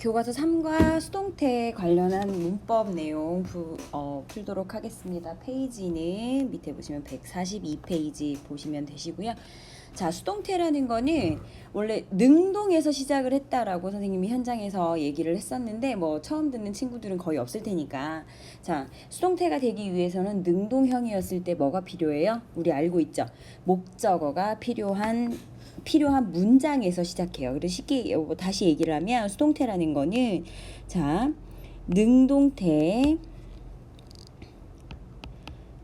교과서 3과 수동태 관련한 문법 내용 부, 어, 풀도록 하겠습니다. 페이지는 밑에 보시면 142페이지 보시면 되시고요. 자, 수동태라는 거는 원래 능동에서 시작을 했다라고 선생님이 현장에서 얘기를 했었는데 뭐 처음 듣는 친구들은 거의 없을 테니까 자, 수동태가 되기 위해서는 능동형이었을 때 뭐가 필요해요? 우리 알고 있죠. 목적어가 필요한 필요한 문장에서 시작해요. 그래서 쉽게 뭐 다시 얘기를 하면 수동태라는 거는 자 능동태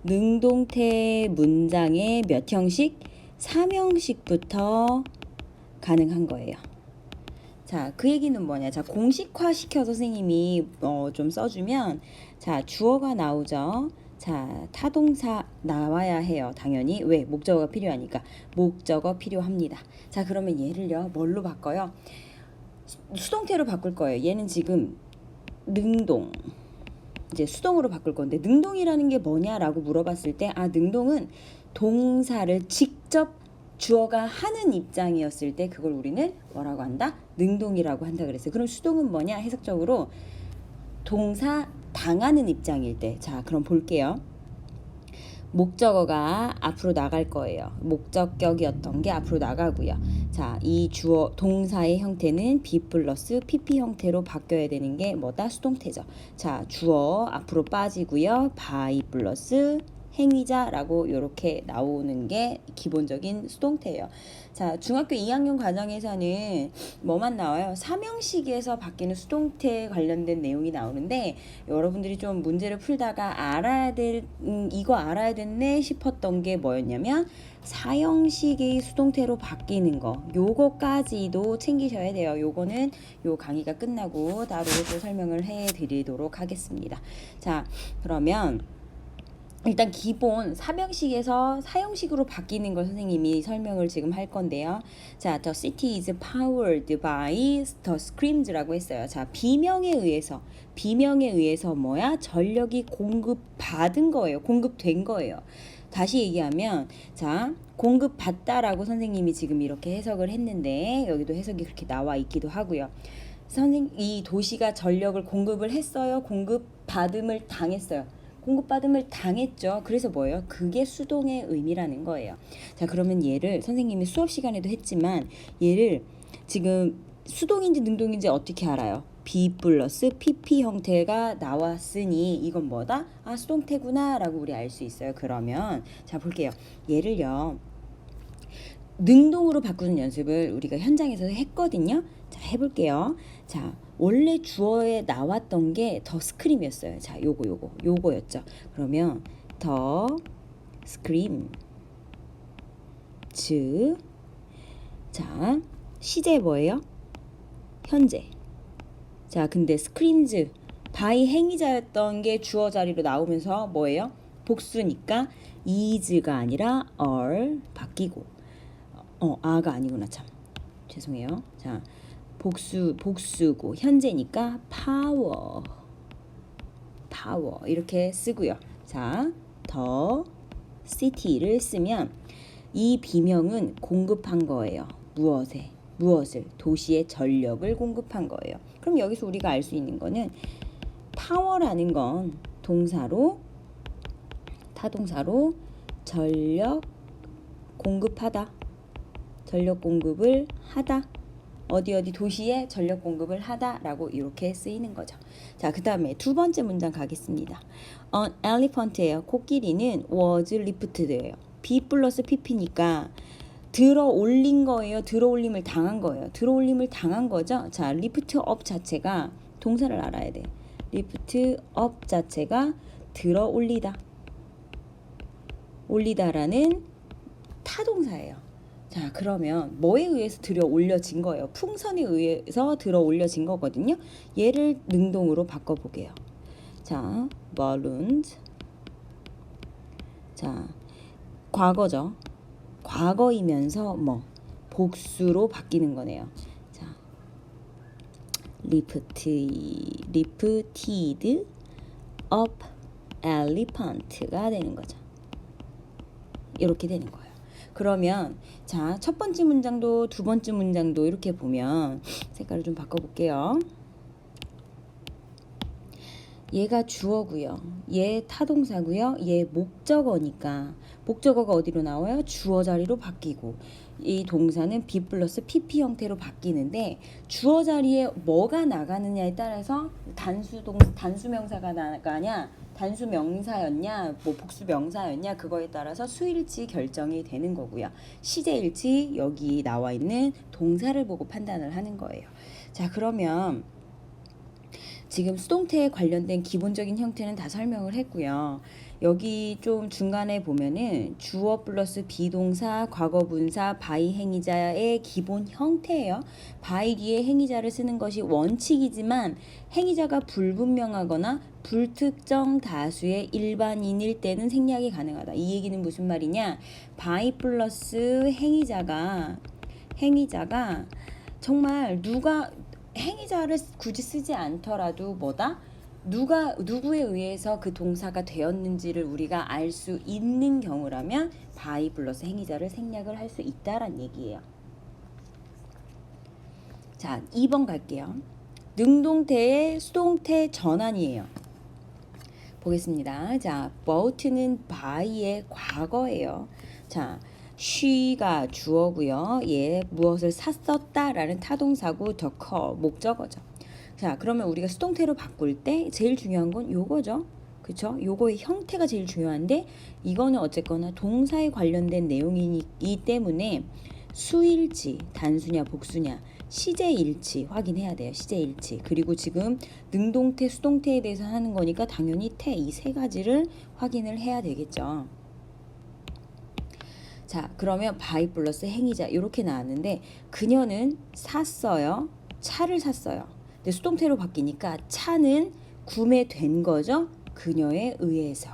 능동태 문장의 몇 형식? 3형식부터 가능한 거예요. 자, 그 얘기는 뭐냐? 자, 공식화 시켜서 선생님이 어, 좀 써주면 자, 주어가 나오죠. 자, 타동사 나와야 해요. 당연히. 왜? 목적어가 필요하니까. 목적어 필요합니다. 자, 그러면 얘를요. 뭘로 바꿔요? 수- 수동태로 바꿀 거예요. 얘는 지금 능동. 이제 수동으로 바꿀 건데 능동이라는 게 뭐냐라고 물어봤을 때 아, 능동은 동사를 직접 주어가 하는 입장이었을 때 그걸 우리는 뭐라고 한다? 능동이라고 한다 그랬어요. 그럼 수동은 뭐냐? 해석적으로 동사 당하는 입장일 때. 자, 그럼 볼게요. 목적어가 앞으로 나갈 거예요. 목적격이었던 게 앞으로 나가고요. 자, 이 주어 동사의 형태는 be 플러스 pp 형태로 바뀌어야 되는 게 뭐다? 수동태죠. 자, 주어 앞으로 빠지고요. by 플러스 행위자라고 이렇게 나오는 게 기본적인 수동태예요. 자, 중학교 2학년 과정에서는 뭐만 나와요? 삼형식에서 바뀌는 수동태 관련된 내용이 나오는데 여러분들이 좀 문제를 풀다가 알아야 될 음, 이거 알아야 됐네 싶었던 게 뭐였냐면 사형식의 수동태로 바뀌는 거 요거까지도 챙기셔야 돼요. 요거는 요 강의가 끝나고 따로 또 설명을 해 드리도록 하겠습니다. 자, 그러면 일단 기본 사명식에서 사형식으로 바뀌는 걸 선생님이 설명을 지금 할 건데요. 자, the city is powered by the screams라고 했어요. 자, 비명에 의해서 비명에 의해서 뭐야? 전력이 공급받은 거예요. 공급된 거예요. 다시 얘기하면 자 공급받다라고 선생님이 지금 이렇게 해석을 했는데 여기도 해석이 그렇게 나와 있기도 하고요. 선생 이 도시가 전력을 공급을 했어요. 공급 받음을 당했어요. 공급받음을 당했죠. 그래서 뭐예요? 그게 수동의 의미라는 거예요. 자, 그러면 얘를 선생님이 수업 시간에도 했지만 얘를 지금 수동인지 능동인지 어떻게 알아요? B 플러스 PP 형태가 나왔으니 이건 뭐다? 아, 수동태구나 라고 우리 알 수 있어요. 그러면 자, 볼게요. 얘를요. 능동으로 바꾸는 연습을 우리가 현장에서 했거든요. 자, 해볼게요. 자, 원래 주어에 나왔던 게 더 스크림이었어요. 자, 요거 요거 요거였죠. 그러면 더 스크림 즉 자, 시제 뭐예요? 현재. 자, 근데 스크림즈 바이 행위자였던 게 주어 자리로 나오면서 뭐예요? 복수니까 is가 아니라 are 바뀌고 어, 아가 아니구나 참. 죄송해요. 자, 복수 복수고 현재니까 power power 이렇게 쓰고요. 자, 더 city를 쓰면 이 비명은 공급한 거예요. 무엇에? 무엇을? 도시에 전력을 공급한 거예요. 그럼 여기서 우리가 알 수 있는 거는 파워라는 건 동사로 타동사로 전력 공급하다. 전력 공급을 하다. 어디 어디 도시에 전력 공급을 하다라고 이렇게 쓰이는 거죠. 자, 그 다음에 두 번째 문장 가겠습니다. An elephant예요. 코끼리는 was lifted예요. B 플러스 PP니까 들어 올린 거예요. 들어 올림을 당한 거예요. 들어 올림을 당한 거죠. 자, lift up 자체가 동사를 알아야 돼. lift up 자체가 들어 올리다. 올리다라는 타동사예요. 자, 그러면 뭐에 의해서 들어 올려진 거예요? 풍선에 의해서 들어 올려진 거거든요. 얘를 능동으로 바꿔 보게요. 자, balloons. 자, 과거죠. 과거이면서 뭐 복수로 바뀌는 거네요. 자, lift, lifted up elephant가 되는 거죠. 이렇게 되는 거예요. 그러면 자, 첫 번째 문장도 두 번째 문장도 이렇게 보면 색깔을 좀 바꿔 볼게요. 얘가 주어고요. 얘 타동사고요. 얘 목적어니까 목적어가 어디로 나와요? 주어 자리로 바뀌고 이 동사는 be 플러스 pp 형태로 바뀌는데 주어 자리에 뭐가 나가느냐에 따라서 단수 동 단수 명사가 나가냐 단수 명사였냐 뭐 복수 명사였냐 그거에 따라서 수일치 결정이 되는 거고요. 시제일치 여기 나와 있는 동사를 보고 판단을 하는 거예요. 자 그러면 지금 수동태에 관련된 기본적인 형태는 다 설명을 했고요. 여기 좀 중간에 보면은 주어 플러스 비동사, 과거분사, 바이 행위자의 기본 형태예요. 바이 뒤에 행위자를 쓰는 것이 원칙이지만 행위자가 불분명하거나 불특정 다수의 일반인일 때는 생략이 가능하다. 이 얘기는 무슨 말이냐? 바이 플러스 행위자가 행위자가 정말 누가 행위자를 굳이 쓰지 않더라도 뭐다? 누가 누구에 의해서 그 동사가 되었는지를 우리가 알 수 있는 경우라면 바이 플러스 행위자를 생략을 할 수 있다란 얘기예요. 자, 2번 갈게요. 능동태의 수동태 전환이에요. 보겠습니다. 자, boat는 by의 과거예요. 자, she가 주어고요. 얘 무엇을 샀었다라는 타동사고 the call 목적어죠. 자, 그러면 우리가 수동태로 바꿀 때 제일 중요한 건 요거죠. 그쵸? 요거의 형태가 제일 중요한데 이거는 어쨌거나 동사에 관련된 내용이기 때문에 수일치, 단수냐 복수냐, 시제일치 확인해야 돼요. 시제일치. 그리고 지금 능동태, 수동태에 대해서 하는 거니까 당연히 태 이 세 가지를 확인을 해야 되겠죠. 자, 그러면 바이 플러스 행위자 이렇게 나왔는데 그녀는 샀어요. 차를 샀어요. 수동태로 바뀌니까 차는 구매된 거죠. 그녀에 의해서.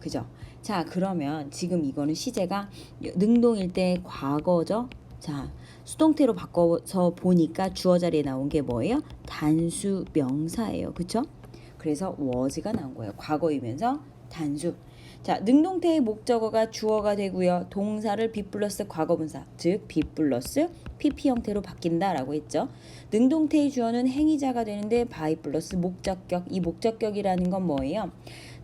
그죠? 자, 그러면 지금 이거는 시제가 능동일 때 과거죠. 자, 수동태로 바꿔서 보니까 주어 자리에 나온 게 뭐예요? 단수 명사예요. 그쵸? 그래서 was가 나온 거예요. 과거이면서 단수. 자, 능동태의 목적어가 주어가 되고요. 동사를 be 플러스 과거분사, 즉 be 플러스 pp 형태로 바뀐다라고 했죠. 능동태의 주어는 행위자가 되는데 by 플러스 목적격. 이 목적격이라는 건 뭐예요?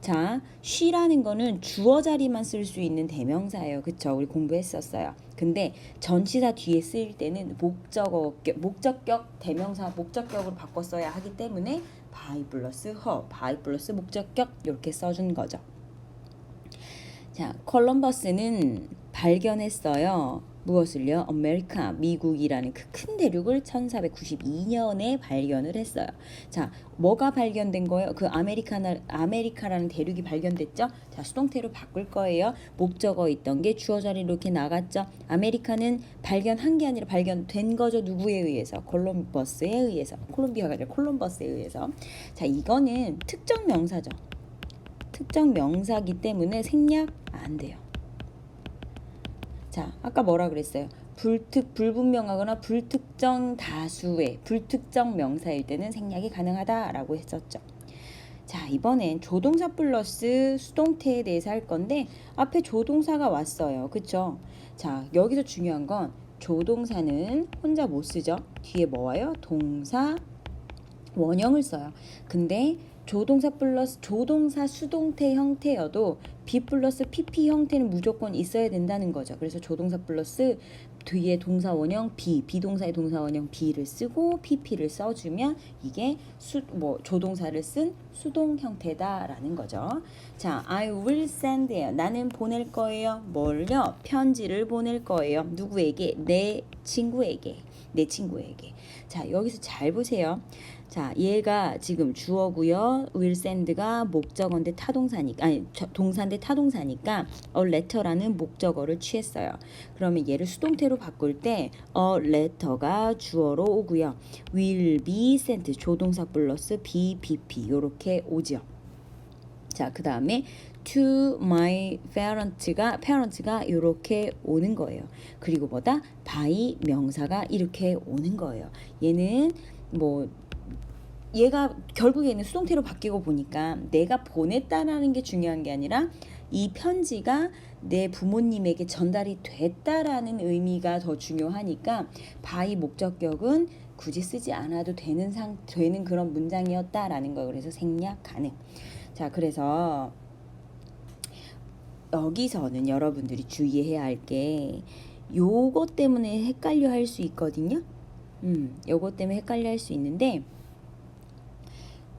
자, she라는 거는 주어 자리만 쓸 수 있는 대명사예요. 그쵸? 우리 공부했었어요. 근데 전치사 뒤에 쓰일 때는 목적어, 목적격 대명사 목적격으로 바꿔 써야 하기 때문에 by 플러스 her, by 플러스 목적격 이렇게 써준 거죠. 자, 콜럼버스는 발견했어요. 무엇을요? 아메리카, 미국이라는 그 큰 대륙을 1492년에 발견을 했어요. 자, 뭐가 발견된 거예요? 그 아메리카나 아메리카라는 대륙이 발견됐죠? 자, 수동태로 바꿀 거예요. 목적어 있던 게 주어 자리로 이렇게 나갔죠. 아메리카는 발견한 게 아니라 발견된 거죠. 누구에 의해서? 콜럼버스에 의해서. 콜롬비아가 아니라 콜럼버스에 의해서. 자, 이거는 특정 명사죠. 특정 명사기 때문에 생략 안 돼요. 자, 아까 뭐라 그랬어요? 불특 불분명하거나 불특정 다수의 불특정 명사일 때는 생략이 가능하다라고 했었죠. 자, 이번엔 조동사 플러스 수동태에 대해서 할 건데 앞에 조동사가 왔어요. 그쵸? 자, 여기서 중요한 건 조동사는 혼자 못 쓰죠. 뒤에 뭐 와요? 동사 원형을 써요. 근데 조동사 플러스 조동사 수동태 형태여도 be 플러스 pp 형태는 무조건 있어야 된다는 거죠. 그래서 조동사 플러스 뒤에 동사 원형 be, 비동사의 동사 원형 be를 쓰고 pp를 써주면 이게 수, 뭐 조동사를 쓴 수동 형태다라는 거죠. 자, I will send예요. 나는 보낼 거예요. 뭘요? 편지를 보낼 거예요. 누구에게? 내 친구에게. 내 친구에게. 자, 여기서 잘 보세요. 자, 얘가 지금 주어고요. will send가 목적어인데 타동사니까 아니 동사인데 타동사니까 a letter라는 목적어를 취했어요. 그러면 얘를 수동태로 바꿀 때 a letter가 주어로 오고요. will be sent 조동사 플러스 be, bp 요렇게 오죠. 자, 그다음에 to my parents가 parents가 이렇게 오는 거예요. 그리고 뭐다? by 명사가 이렇게 오는 거예요. 얘는 뭐 얘가 결국에는 수동태로 바뀌고 보니까 내가 보냈다라는 게 중요한 게 아니라 이 편지가 내 부모님에게 전달이 됐다라는 의미가 더 중요하니까 by 목적격은 굳이 쓰지 않아도 되는 상 되는 그런 문장이었다라는 거 그래서 생략 가능. 자, 그래서 여기서는 여러분들이 주의해야 할 게 요것 때문에 헷갈려 할 수 있거든요. 음, 요것 때문에 헷갈려 할 수 있는데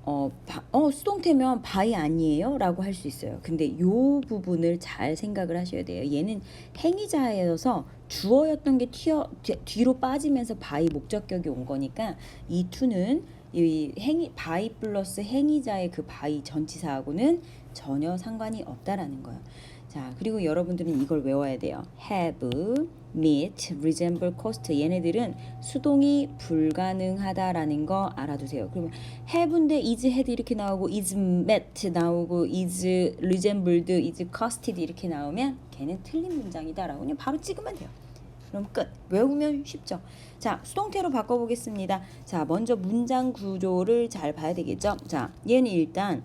어, 바, 어 수동태면 바이 아니에요? 라고 할 수 있어요. 근데 요 부분을 잘 생각을 하셔야 돼요. 얘는 행위자여서 주어였던 게 튀어, 뒤- 뒤로 빠지면서 바이 목적격이 온 거니까 이 투는 이 행위 바이 플러스 행위자의 그 바이 전치사하고는 전혀 상관이 없다라는 거예요. 자, 그리고 여러분들은 이걸 외워야 돼요. have, meet, resemble, cost. 얘네들은 수동이 불가능하다라는 거 알아두세요. 그러면 have인데 is had 이렇게 나오고 is met 나오고 is resembled, is costed 이렇게 나오면 걔는 틀린 문장이다라고 그냥 바로 찍으면 돼요. 그럼 끝. 외우면 쉽죠. 자, 수동태로 바꿔보겠습니다. 자, 먼저 문장 구조를 잘 봐야 되겠죠. 자, 얘는 일단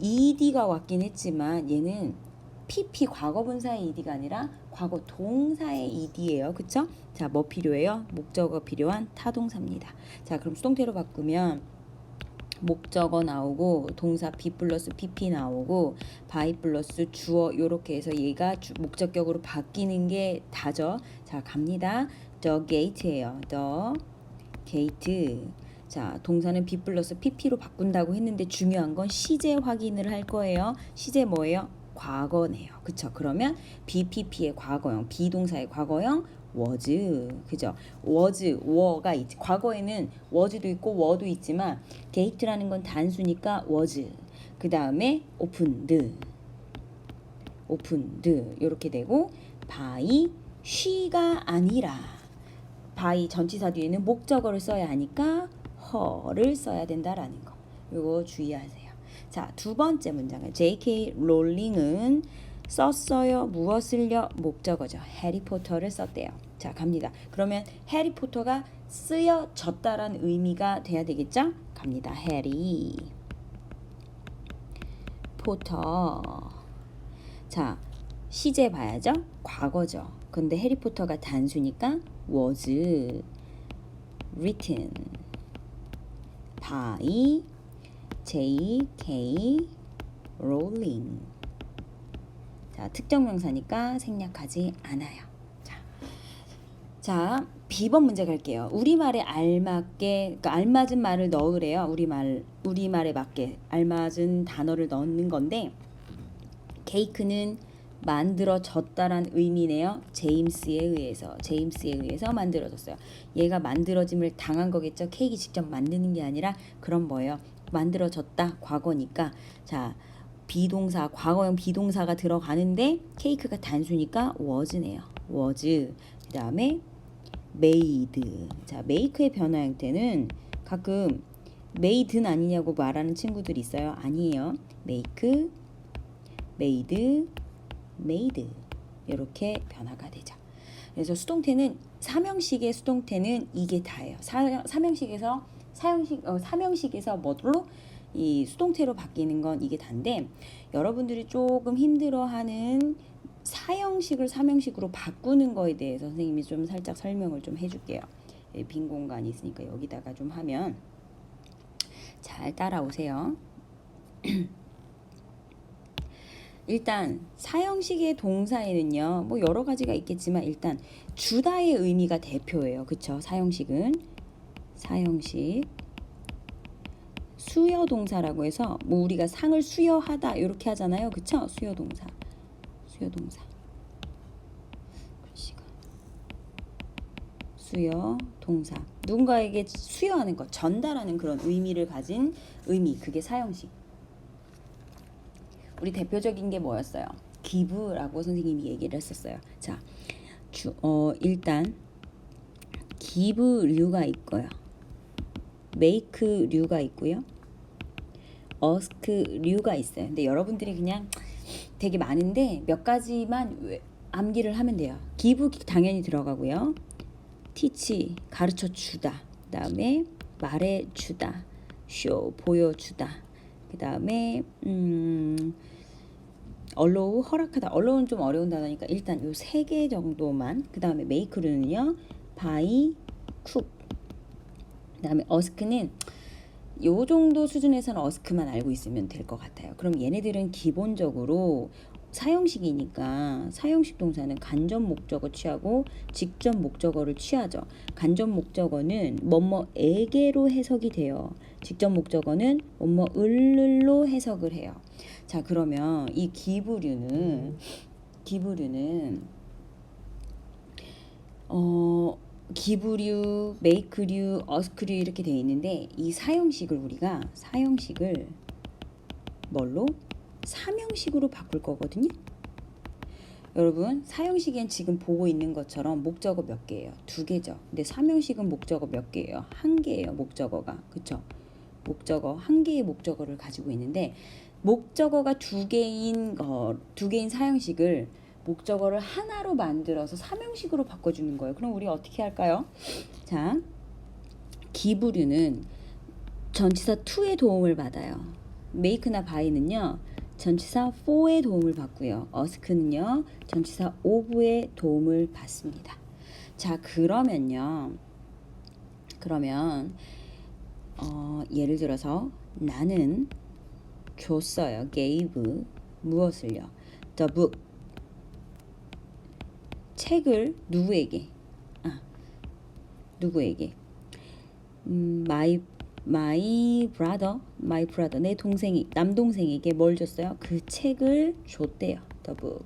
ed가 왔긴 했지만 얘는 PP 과거 분사의 ed가 아니라 과거 동사의 ed예요. 그쵸? 자, 뭐 필요해요? 목적어 필요한 타동사입니다. 자, 그럼 수동태로 바꾸면 목적어 나오고 동사 be 플러스 pp 나오고 by 플러스 주어 요렇게 해서 얘가 주, 목적격으로 바뀌는 게 다죠. 자 갑니다. the gate예요. the gate. 자 동사는 be 플러스 pp로 바꾼다고 했는데 중요한 건 시제 확인을 할 거예요. 시제 뭐예요? 과거네요. 그쵸? 그러면 BPP의 과거형, 비동사의 과거형 was 그죠? was 워가 있지. 과거에는 was도 있고 were 도 있지만 gate라는 건 단수니까 was. 그 다음에 opened, opened 이렇게 되고 by she가 아니라 by 전치사 뒤에는 목적어를 써야 하니까 her를 써야 된다라는 거. 이거 주의하세요. 자, 두 번째 문장은 J.K. 롤링은 썼어요. 무엇을요? 목적어죠. 해리포터를 썼대요. 자, 갑니다. 그러면 해리포터가 쓰여졌다란 의미가 돼야 되겠죠? 갑니다. 해리 포터. 자, 시제 봐야죠. 과거죠. 근데 해리포터가 단수니까 was written by J.K. Rowling. 자, 특정 명사니까 생략하지 않아요. 자, 자 B번 문제 갈게요. 우리말에 알맞게, 그러니까 알맞은 말을 넣으래요. 우리말, 우리말에 맞게 알맞은 단어를 넣는 건데, 케이크는 만들어졌다란 의미네요. 제임스에 의해서 제임스에 의해서 만들어졌어요. 얘가 만들어짐을 당한 거겠죠. 케이크 직접 만드는 게 아니라 그런 뭐예요. 만들어졌다 과거니까 자 비동사 과거형 비동사가 들어가는데 케이크가 단수니까 was네요. was 그 다음에 made 자 make의 변화 형태는 가끔 made는 아니냐고 말하는 친구들이 있어요. 아니에요. make made made 이렇게 변화가 되죠. 그래서 수동태는 사명식의 수동태는 이게 다예요. 사, 사명식에서 사형식 어, 사명식에서 뭐로 이 수동태로 바뀌는 건 이게 단데 여러분들이 조금 힘들어하는 사형식을 사명식으로 바꾸는 거에 대해서 선생님이 좀 살짝 설명을 좀 해줄게요. 예, 빈 공간이 있으니까 여기다가 좀 하면 잘 따라오세요. 일단 사형식의 동사에는요 뭐 여러 가지가 있겠지만 일단 주다의 의미가 대표예요 그쵸 사형식은 사형식. 수여 동사라고 해서 뭐 우리가 상을 수여하다 이렇게 하잖아요. 그쵸? 수여 동사. 수여 동사. 글씨가 수여 동사. 누군가에게 수여하는 것 전달하는 그런 의미를 가진 의미. 그게 사형식. 우리 대표적인 게 뭐였어요? 기부라고 선생님이 얘기를 했었어요. 자, 주, 어, 일단 기부류가 있고요. 메이크류가 있고요. 어스크류가 있어요. 근데 여러분들이 그냥 되게 많은데 몇 가지만 외- 암기를 하면 돼요. 기부 당연히 들어가고요. 티치 가르쳐 주다. 그다음에 말해 주다. 쇼 보여 주다. 그다음에 음 allow 허락하다. allow는 좀 어려운 단어니까 일단 요 세 개 정도만. 그 다음에 make는요, buy, cook. 그 다음에 ask는 요 정도 수준에서는 어스크만 알고 있으면 될 것 같아요. 그럼 얘네들은 기본적으로 사형식이니까 사형식 동사는 간접 목적어 취하고 직접 목적어를 취하죠. 간접 목적어는 뭐뭐에게로 해석이 돼요. 직접 목적어는 뭐뭐을로 해석을 해요. 자 그러면 이 기부류는 기부류는 어 기부류, 메이크류, 어스크류 이렇게 되어 있는데 이 사형식을 우리가 사형식을 뭘로? 삼형식으로 바꿀 거거든요. 여러분 사형식엔 지금 보고 있는 것처럼 목적어 몇 개예요? 두 개죠. 근데 삼형식은 목적어 몇 개예요? 한 개예요. 목적어가 그쵸? 목적어 한 개의 목적어를 가지고 있는데 목적어가 두 개인 거, 두 개인 사형식을 목적어를 하나로 만들어서 삼형식으로 바꿔주는 거예요. 그럼 우리 어떻게 할까요? 자, 기부류는 전치사 to의 도움을 받아요. make나 buy는요, 전치사 for의 도움을 받고요. ask는요, 전치사 of의 도움을 받습니다. 자, 그러면요, 그러면 어, 예를 들어서 나는 줬어요. gave 무엇을요? the book 책을 누구에게? 아, 누구에게? 음, my my brother, my brother 내 동생이 남동생에게 뭘 줬어요? 그 책을 줬대요. the book.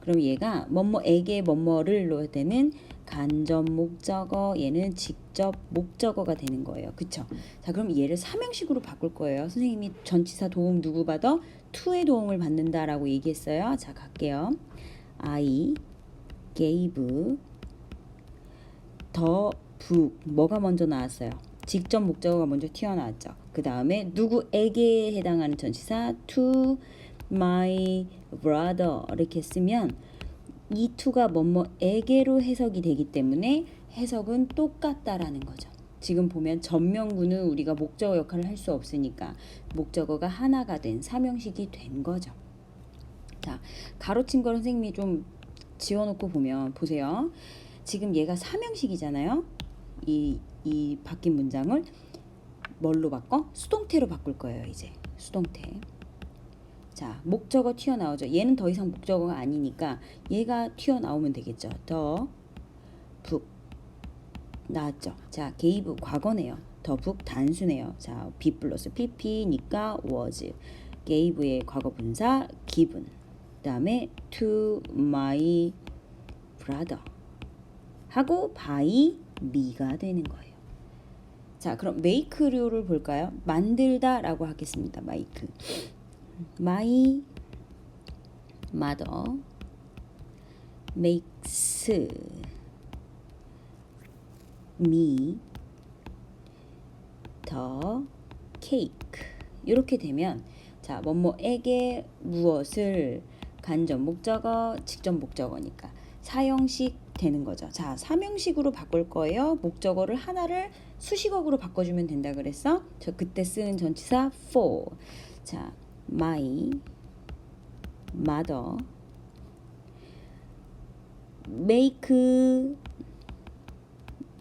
그럼 얘가 뭐뭐에게 뭐뭐를 넣을 때는 간접 목적어, 얘는 직접 목적어가 되는 거예요. 그쵸? 자, 그럼 얘를 삼형식으로 바꿀 거예요. 선생님이 전치사 도움 누구 받아? to의 도움을 받는다라고 얘기했어요. 자, 갈게요. I gave the book 뭐가 먼저 나왔어요? 직접 목적어가 먼저 튀어나왔죠. 그 다음에 누구에게 해당하는 전치사 to my brother 이렇게 쓰면 이 to가 뭐뭐에게로 해석이 되기 때문에 해석은 똑같다라는 거죠. 지금 보면 전명구는 우리가 목적어 역할을 할 수 없으니까 목적어가 하나가 된 삼형식이 된 거죠. 자, 가로친 걸 선생님이 좀 지워놓고 보면 보세요. 지금 얘가 삼형식이잖아요. 이, 이 바뀐 문장을 뭘로 바꿔? 수동태로 바꿀 거예요. 이제 수동태. 자, 목적어 튀어나오죠. 얘는 더 이상 목적어가 아니니까 얘가 튀어나오면 되겠죠. 더, 북, 나왔죠. 자, gave 과거네요. 더 북 단수네요. 자, be 플러스 pp니까 was. gave의 과거 분사 given. 그다음에 to my brother 하고 by me가 되는 거예요. 자, 그럼 make류를 볼까요? 만들다라고 하겠습니다. make. My mother makes me the cake. 이렇게 되면 자, 뭐뭐에게 무엇을 간접 목적어, 직접 목적어니까 사형식 되는 거죠. 자, 삼형식으로 바꿀 거예요. 목적어를 하나를 수식어로 바꿔주면 된다 그랬어. 저 그때 쓰는 전치사 for. 자, my mother make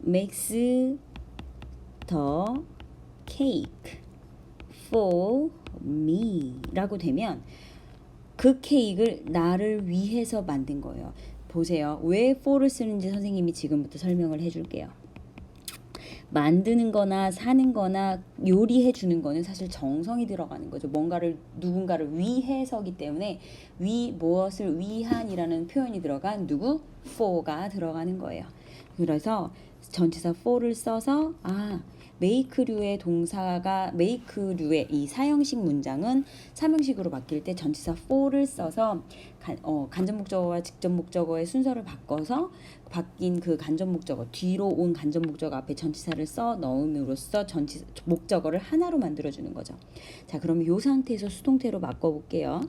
makes the cake for me라고 되면 그 케이크를 나를 위해서 만든 거예요. 보세요. 왜 for를 쓰는지 선생님이 지금부터 설명을 해줄게요. 만드는 거나 사는 거나 요리해 주는 거는 사실 정성이 들어가는 거죠. 뭔가를 누군가를 위해서기 때문에 위 무엇을 위한이라는 표현이 들어간 누구 for가 들어가는 거예요. 그래서 전치사 for를 써서 아 메이크류의 동사가 메이크류의 이 사형식 문장은 삼형식으로 바뀔 때 전치사 for를 써서 간, 어, 간접 목적어와 직접 목적어의 순서를 바꿔서 바뀐 그 간접 목적어 뒤로 온 간접 목적어 앞에 전치사를 써 넣음으로써 전치 목적어를 하나로 만들어 주는 거죠. 자, 그럼 이 상태에서 수동태로 바꿔 볼게요.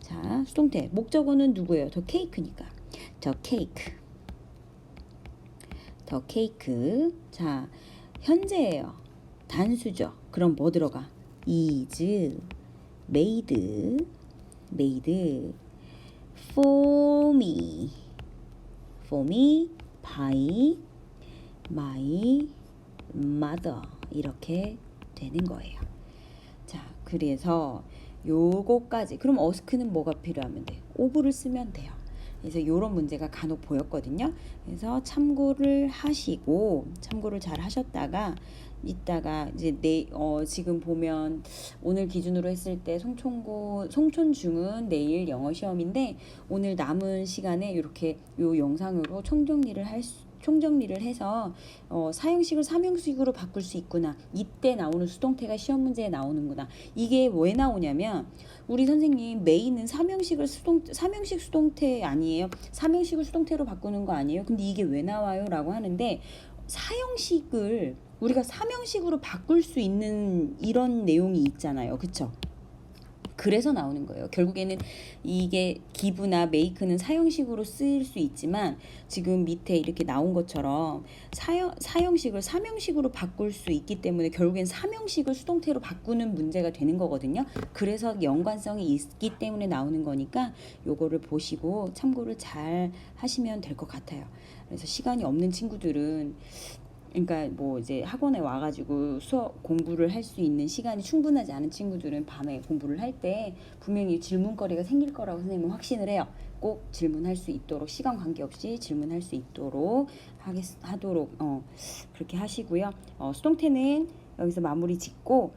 자, 수동태 목적어는 누구예요? 더 케이크니까. 더 케이크. 더 케이크. 자, 현재예요. 단수죠. 그럼 뭐 들어가? is, made, made, for me, for me by my mother 이렇게 되는 거예요. 자, 그래서 요거까지 그럼 어스크는 뭐가 필요하면 돼? 오브를 쓰면 돼요. 그래서 이런 문제가 간혹 보였거든요. 그래서 참고를 하시고 참고를 잘 하셨다가 이따가 이제 내 어, 지금 보면 오늘 기준으로 했을 때 송촌고 송촌중은 내일 영어 시험인데 오늘 남은 시간에 이렇게 요 영상으로 총정리를 할 수, 총정리를 해서 어, 사형식을 삼형식으로 바꿀 수 있구나. 이때 나오는 수동태가 시험 문제에 나오는구나. 이게 왜 나오냐면 우리 선생님 메인은 삼형식을 수동 삼형식 수동태 아니에요. 삼형식을 수동태로 바꾸는 거 아니에요. 근데 이게 왜 나와요?라고 하는데 사형식을 우리가 삼형식으로 바꿀 수 있는 이런 내용이 있잖아요. 그쵸? 그래서 나오는 거예요. 결국에는 이게 기부나 메이크는 사형식으로 쓰일 수 있지만 지금 밑에 이렇게 나온 것처럼 사형, 사형식을 삼형식으로 바꿀 수 있기 때문에 결국엔 삼형식을 수동태로 바꾸는 문제가 되는 거거든요. 그래서 연관성이 있기 때문에 나오는 거니까 요거를 보시고 참고를 잘 하시면 될 것 같아요. 그래서 시간이 없는 친구들은 그러니까 뭐 이제 학원에 와가지고 수업 공부를 할 수 있는 시간이 충분하지 않은 친구들은 밤에 공부를 할 때 분명히 질문거리가 생길 거라고 선생님은 확신을 해요. 꼭 질문할 수 있도록 시간 관계없이 질문할 수 있도록 하겠 하도록 어 그렇게 하시고요. 어 수동태는 여기서 마무리 짓고